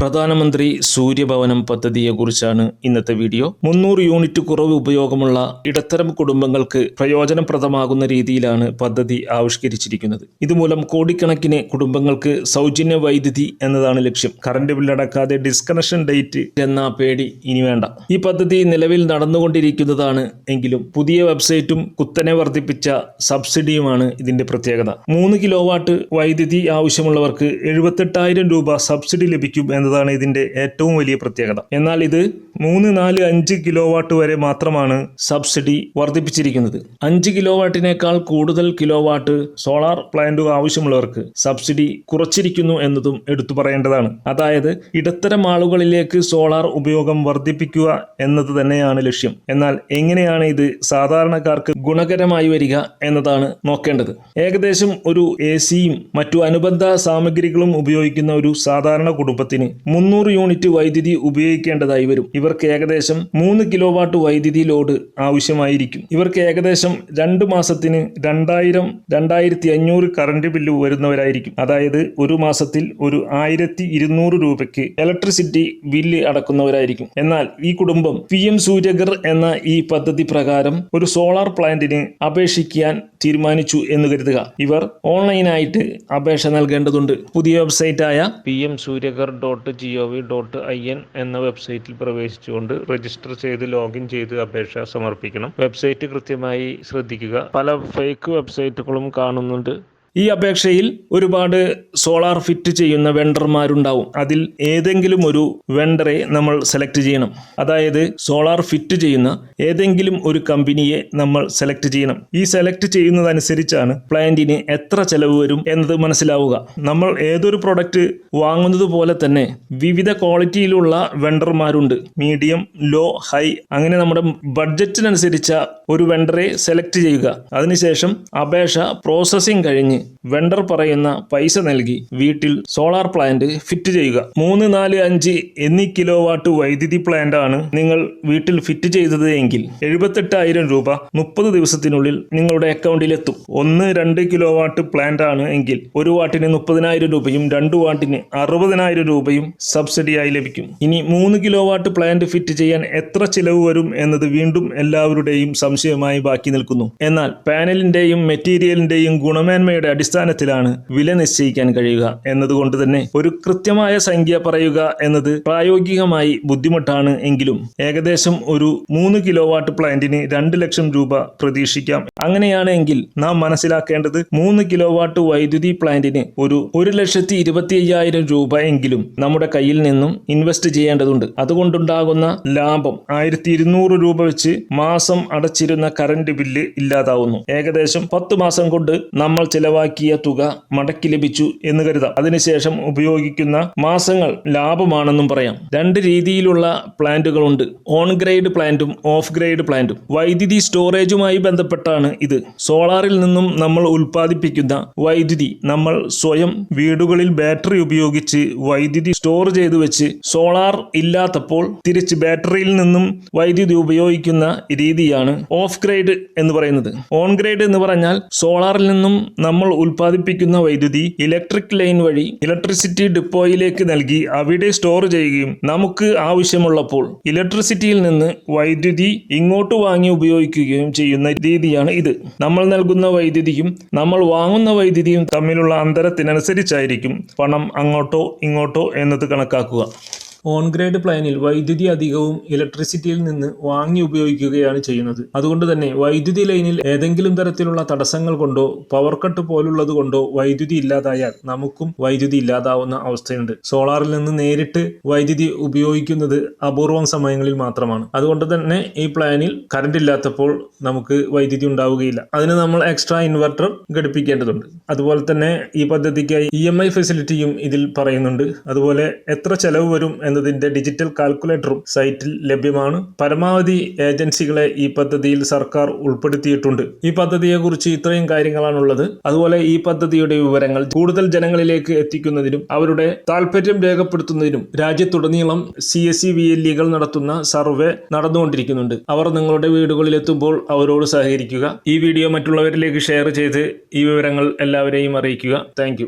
പ്രധാനമന്ത്രി സൂര്യഭവനം പദ്ധതിയെക്കുറിച്ചാണ് ഇന്നത്തെ വീഡിയോ. മുന്നൂറ് യൂണിറ്റ് കുറവ് ഉപയോഗമുള്ള ഇടത്തരം കുടുംബങ്ങൾക്ക് പ്രയോജനപ്രദമാകുന്ന രീതിയിലാണ് പദ്ധതി ആവിഷ്കരിച്ചിരിക്കുന്നത്. ഇതുമൂലം കോടിക്കണക്കിന് കുടുംബങ്ങൾക്ക് സൗജന്യ വൈദ്യുതി എന്നതാണ് ലക്ഷ്യം. കറണ്ട് ബില്ലടക്കാതെ ഡിസ്കണക്ഷൻ ഡേറ്റ് എന്ന പേടി ഇനി വേണ്ട. ഈ പദ്ധതി നിലവിൽ നടന്നുകൊണ്ടിരിക്കുന്നതാണ് എങ്കിലും പുതിയ വെബ്സൈറ്റും കുത്തനെ വർദ്ധിപ്പിച്ച സബ്സിഡിയുമാണ് ഇതിന്റെ പ്രത്യേകത. മൂന്ന് കിലോവാട്ട് വൈദ്യുതി ആവശ്യമുള്ളവർക്ക് എഴുപത്തെട്ടായിരം രൂപ സബ്സിഡി ലഭിക്കും എന്നതാണ് ഇതിന്റെ ഏറ്റവും വലിയ പ്രത്യേകത. എന്നാൽ ഇത് മൂന്ന് നാല് അഞ്ച് കിലോ വാട്ട് വരെ മാത്രമാണ് സബ്സിഡി വർദ്ധിപ്പിച്ചിരിക്കുന്നത്. അഞ്ച് കിലോ വാട്ടിനേക്കാൾ കൂടുതൽ കിലോ വാട്ട് സോളാർ പ്ലാന്റ് ആവശ്യമുള്ളവർക്ക് സബ്സിഡി കുറച്ചിരിക്കുന്നു എന്നതും എടുത്തു പറയേണ്ടതാണ്. അതായത് ഇടത്തരം ആളുകളിലേക്ക് സോളാർ ഉപയോഗം വർദ്ധിപ്പിക്കുക എന്നത് തന്നെയാണ് ലക്ഷ്യം. എന്നാൽ എങ്ങനെയാണ് ഇത് സാധാരണക്കാർക്ക് ഗുണകരമായി വരിക എന്നതാണ് നോക്കേണ്ടത്. ഏകദേശം ഒരു എ സിയും മറ്റു അനുബന്ധ സാമഗ്രികളും ഉപയോഗിക്കുന്ന ഒരു സാധാരണ കുടുംബത്തിന് മുന്നൂറ് യൂണിറ്റ് വൈദ്യുതി ഉപയോഗിക്കേണ്ടതായി വരും. ഇവർക്ക് ഏകദേശം മൂന്ന് കിലോ വാട്ട് വൈദ്യുതി ലോഡ് ആവശ്യമായിരിക്കും. ഇവർക്ക് ഏകദേശം രണ്ട് മാസത്തിന് രണ്ടായിരം രണ്ടായിരത്തി അഞ്ഞൂറ് കറണ്ട് ബില്ല് വരുന്നവരായിരിക്കും. അതായത് ഒരു മാസത്തിൽ ഒരു ആയിരത്തി ഇരുന്നൂറ് രൂപയ്ക്ക് ഇലക്ട്രിസിറ്റി ബില്ല് അടക്കുന്നവരായിരിക്കും. എന്നാൽ ഈ കുടുംബം പി എം സൂര്യഗർ എന്ന ഈ പദ്ധതി പ്രകാരം ഒരു സോളാർ പ്ലാന്റിന് അപേക്ഷിക്കാൻ തീരുമാനിച്ചു എന്ന് കരുതുക. ഇവർ ഓൺലൈനായിട്ട് അപേക്ഷ നൽകേണ്ടതുണ്ട്. പുതിയ വെബ്സൈറ്റായ P M Suryaghar dot G O V dot I N എന്ന വെബ്സൈറ്റിൽ പ്രവേശിച്ചുകൊണ്ട് രജിസ്റ്റർ ചെയ്ത് ലോഗിൻ ചെയ്ത് അപേക്ഷ സമർപ്പിക്കണം. വെബ്സൈറ്റ് കൃത്യമായി ശ്രദ്ധിക്കുക. പല ഫേക്ക് വെബ്സൈറ്റുകളും കാണുന്നുണ്ട്. ഈ അപേക്ഷയിൽ ഒരുപാട് സോളാർ ഫിറ്റ് ചെയ്യുന്ന വെണ്ടർമാരുണ്ടാവും അതിൽ ഏതെങ്കിലും ഒരു വെണ്ടറെ നമ്മൾ സെലക്ട് ചെയ്യണം. അതായത് സോളാർ ഫിറ്റ് ചെയ്യുന്ന ഏതെങ്കിലും ഒരു കമ്പനിയെ നമ്മൾ സെലക്ട് ചെയ്യണം. ഈ സെലക്ട് ചെയ്യുന്നതനുസരിച്ചാണ് പ്ലാന്റിന് എത്ര ചെലവ് വരും എന്നത് മനസ്സിലാവുക. നമ്മൾ ഏതൊരു പ്രൊഡക്റ്റ് വാങ്ങുന്നത് പോലെ തന്നെ വിവിധ ക്വാളിറ്റിയിലുള്ള വെണ്ടർമാരുണ്ട് മീഡിയം ലോ ഹൈ അങ്ങനെ നമ്മുടെ ബഡ്ജറ്റിനനുസരിച്ച ഒരു വെണ്ടറെ സെലക്ട് ചെയ്യുക. അതിനുശേഷം അപേക്ഷ പ്രോസസ്സിംഗ് കഴിഞ്ഞ് വെണ്ടർ പറയുന്ന പൈസ നൽകി വീട്ടിൽ സോളാർ പ്ലാന്റ് ഫിറ്റ് ചെയ്യുക. മൂന്ന് നാല് അഞ്ച് എന്നീ കിലോ വാട്ട് വൈദ്യുതി പ്ലാന്റ് ആണ് നിങ്ങൾ വീട്ടിൽ ഫിറ്റ് ചെയ്തത് എങ്കിൽ എഴുപത്തെട്ടായിരം രൂപ മുപ്പത് ദിവസത്തിനുള്ളിൽ നിങ്ങളുടെ അക്കൗണ്ടിൽ എത്തും. ഒന്ന് രണ്ട് കിലോ വാട്ട് പ്ലാന്റ് ആണ് എങ്കിൽ ഒരു വാട്ടിന് മുപ്പതിനായിരം രൂപയും രണ്ട് വാട്ടിന് അറുപതിനായിരം രൂപയും സബ്സിഡിയായി ലഭിക്കും. ഇനി മൂന്ന് കിലോ വാട്ട് പ്ലാന്റ് ഫിറ്റ് ചെയ്യാൻ എത്ര ചിലവ് വരും എന്നത് വീണ്ടും എല്ലാവരുടെയും സംശയമായി ബാക്കി നിൽക്കുന്നു. എന്നാൽ പാനലിന്റെയും മെറ്റീരിയലിന്റെയും ഗുണമേന്മയുടെ അടിസ്ഥാനത്തിലാണ് വില നിശ്ചയിക്കാൻ കഴിയുക എന്നതുകൊണ്ട് തന്നെ ഒരു കൃത്യമായ സംഖ്യ പറയുക എന്നത് പ്രായോഗികമായി ബുദ്ധിമുട്ടാണ് എങ്കിലും ഏകദേശം ഒരു മൂന്ന് കിലോ വാട്ട് പ്ലാന്റിന് രണ്ട് ലക്ഷം രൂപ പ്രതീക്ഷിക്കാം. അങ്ങനെയാണെങ്കിൽ നാം മനസ്സിലാക്കേണ്ടത് മൂന്ന് കിലോ വാട്ട് വൈദ്യുതി പ്ലാന്റിന് ഒരു ഒരു ലക്ഷത്തി ഇരുപത്തി അയ്യായിരം രൂപ എങ്കിലും നമ്മുടെ കയ്യിൽ നിന്നും ഇൻവെസ്റ്റ് ചെയ്യേണ്ടതുണ്ട്. അതുകൊണ്ടുണ്ടാകുന്ന ലാഭം ആയിരത്തി ഇരുന്നൂറ് രൂപ വെച്ച് മാസം അടച്ചിരുന്ന കറന്റ് ബില്ല് ഇല്ലാതാവുന്നു. ഏകദേശം പത്ത് മാസം കൊണ്ട് നമ്മൾ ചിലവാക്കിയ തുക മടക്കി ലഭിച്ചു എന്ന് കരുതാം. അതിനുശേഷം ഉപയോഗിക്കുന്ന മാസങ്ങൾ ലാഭമാണെന്നും പറയാം. രണ്ട് രീതിയിലുള്ള പ്ലാന്റുകളുണ്ട്. ഓൺ ഗ്രേഡ് പ്ലാന്റും ഓഫ് ഗ്രേഡ് പ്ലാന്റും. വൈദ്യുതി സ്റ്റോറേജുമായി ബന്ധപ്പെട്ടാണ് ഇത്. സോളാറിൽ നിന്നും നമ്മൾ ഉൽപ്പാദിപ്പിക്കുന്ന വൈദ്യുതി നമ്മൾ സ്വയം വീടുകളിൽ ബാറ്ററി ഉപയോഗിച്ച് വൈദ്യുതി സ്റ്റോർ ചെയ്തു വെച്ച് സോളാർ ഇല്ലാത്തപ്പോൾ തിരിച്ച് ബാറ്ററിയിൽ നിന്നും വൈദ്യുതി ഉപയോഗിക്കുന്ന രീതിയാണ് ഓഫ് ഗ്രേഡ് എന്ന് പറയുന്നത്. ഓൺ ഗ്രേഡ് എന്ന് പറഞ്ഞാൽ സോളാറിൽ നിന്നും നമ്മൾ ഉൽപ്പാദിപ്പിക്കുന്ന വൈദ്യുതി ഇലക്ട്രിക് ലൈൻ വഴി ഇലക്ട്രിസിറ്റി ഡിപ്പോയിലേക്ക് നൽകി അവിടെ സ്റ്റോർ ചെയ്യുകയും നമുക്ക് ആവശ്യമുള്ളപ്പോൾ ഇലക്ട്രിസിറ്റിയിൽ നിന്ന് വൈദ്യുതി ഇങ്ങോട്ട് വാങ്ങി ഉപയോഗിക്കുകയും ചെയ്യുന്ന രീതിയാണ് ഇത്. നമ്മൾ നൽകുന്ന വൈദ്യുതിയും നമ്മൾ വാങ്ങുന്ന വൈദ്യുതിയും തമ്മിലുള്ള അന്തരത്തിനനുസരിച്ചായിരിക്കും പണം അങ്ങോട്ടോ ഇങ്ങോട്ടോ എന്നത് കണക്കാക്കുക. ഓൺ ഗ്രേഡ് പ്ലാനിൽ വൈദ്യുതി അധികവും ഇലക്ട്രിസിറ്റിയിൽ നിന്ന് വാങ്ങി ഉപയോഗിക്കുകയാണ് ചെയ്യുന്നത്. അതുകൊണ്ട് തന്നെ വൈദ്യുതി ലൈനിൽ ഏതെങ്കിലും തരത്തിലുള്ള തടസ്സങ്ങൾ കൊണ്ടോ പവർ കട്ട് പോലുള്ളത് കൊണ്ടോ വൈദ്യുതി ഇല്ലാതായാൽ നമുക്കും വൈദ്യുതി ഇല്ലാതാവുന്ന അവസ്ഥയുണ്ട്. സോളാറിൽ നിന്ന് നേരിട്ട് വൈദ്യുതി ഉപയോഗിക്കുന്നത് അപൂർവം സമയങ്ങളിൽ മാത്രമാണ്. അതുകൊണ്ട് തന്നെ ഈ പ്ലാനിൽ കറണ്ട് ഇല്ലാത്തപ്പോൾ നമുക്ക് വൈദ്യുതി ഉണ്ടാവുകയില്ല. അതിന് നമ്മൾ എക്സ്ട്രാ ഇൻവെർട്ടർ ഘടിപ്പിക്കേണ്ടതുണ്ട്. അതുപോലെ തന്നെ ഈ പദ്ധതിക്കായി ഇ ഫെസിലിറ്റിയും ഇതിൽ പറയുന്നുണ്ട്. അതുപോലെ എത്ര ചെലവ് വരും എന്നതിന്റെ ഡിജിറ്റൽ കാൽക്കുലേറ്ററും സൈറ്റിൽ ലഭ്യമാണ്. പരമാവധി ഏജൻസികളെ ഈ പദ്ധതിയിൽ സർക്കാർ ഉൾപ്പെടുത്തിയിട്ടുണ്ട്. ഈ പദ്ധതിയെക്കുറിച്ച് ഇത്രയും കാര്യങ്ങളാണുള്ളത്. അതുപോലെ ഈ പദ്ധതിയുടെ വിവരങ്ങൾ കൂടുതൽ ജനങ്ങളിലേക്ക് എത്തിക്കുന്നതിനും അവരുടെ താല്പര്യം രേഖപ്പെടുത്തുന്നതിനും രാജ്യത്തുടനീളം C S C V L ഇകൾ നടത്തുന്ന സർവേ നടന്നുകൊണ്ടിരിക്കുന്നുണ്ട്. അവർ നിങ്ങളുടെ വീടുകളിലെത്തുമ്പോൾ അവരോട് സഹകരിക്കുക. ഈ വീഡിയോ മറ്റുള്ളവരിലേക്ക് ഷെയർ ചെയ്ത് ഈ വിവരങ്ങൾ എല്ലാവരെയും അറിയിക്കുക. താങ്ക്